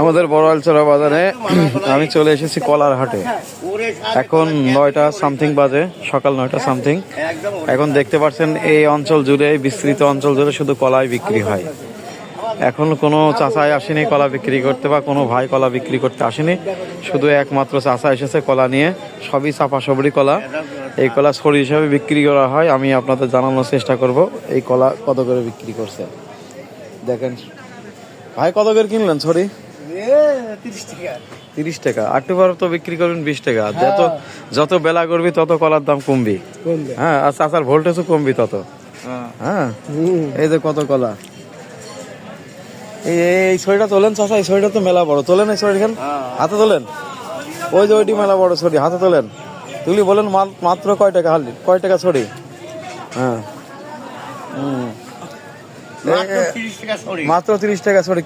আমাদের বড়ালচরা বাজারে আমি চলে এসেছি কলার হাটে। এখন নয়টা সামথিং বাজে, সকাল নয়টা সামথিং এখন দেখতে পাচ্ছেন এই অঞ্চল জুড়ে বিস্তৃত অঞ্চল জুড়ে শুধু কলাই বিক্রি হয়। এখন কোনো চাচাই আসেনি কলা বিক্রি করতে বা কোনো ভাই কলা বিক্রি করতে আসেনি। শুধু একমাত্র চাচা এসেছে কলা নিয়ে। সবই চাপা সবরি কলা। এই কলা ছড়ি হিসাবে বিক্রি করা হয়। আমি আপনাদের জানানোর চেষ্টা করব, এই কলা কত করে বিক্রি করছে দেখেন। ভাই কত করে কিনলেন ছড়ি তিরিশ টাকা। আটটু বার তো বিক্রি করবেন বিশ টাকা। যত যত বেলা করবি তত কলার দাম কমবি। হ্যাঁ আর চাচার ভোল্টেজও কমবি তত। হ্যাঁ। এই যে কত কলা। এই এই ছড়িটা তোলেন চাচা এই ছড়িটা তো মেলা বড়। তোলেন এই ছড়ি খান হাতে তোলেন? ওই যে ওইটি মেলা বড় ছড়ি হাতে তোলেন? তুলি বলেন মাত্র কয় টাকা হালি কয় টাকা ছড়ি? হ্যাঁ। হুম। মাত্র তিরিশ টাকা ছড়ি।